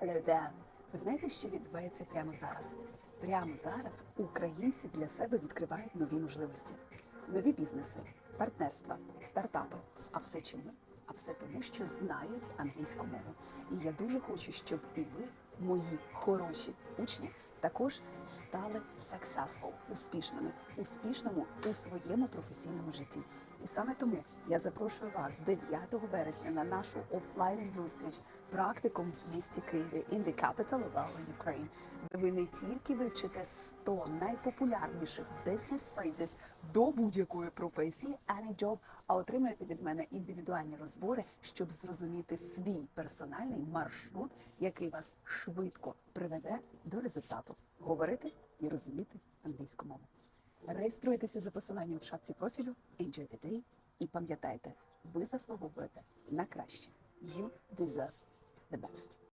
Hello. Ви знаєте, що відбувається прямо зараз? Прямо зараз українці для себе відкривають нові можливості, нові бізнеси, партнерства, стартапи. А все чому? А все тому, що знають англійську мову. І я дуже хочу, щоб і ви, мої хороші учні, також стали successful, успішними, успішному у своєму професійному житті. І саме тому я запрошую вас 9 березня на нашу офлайн зустріч практикум в місті Києві in the capital of Ukraine, ви не тільки вивчите 100 найпопулярніших business phrases до будь-якої професії any job, а отримаєте від мене індивідуальні розбори, щоб зрозуміти свій персональний маршрут, який вас швидко приведе до результату говорити і розуміти англійську мову. Реєструйтеся за посиланням в шапці профілю Enjoy the day і пам'ятайте, ви заслуговуєте на краще. You deserve the best.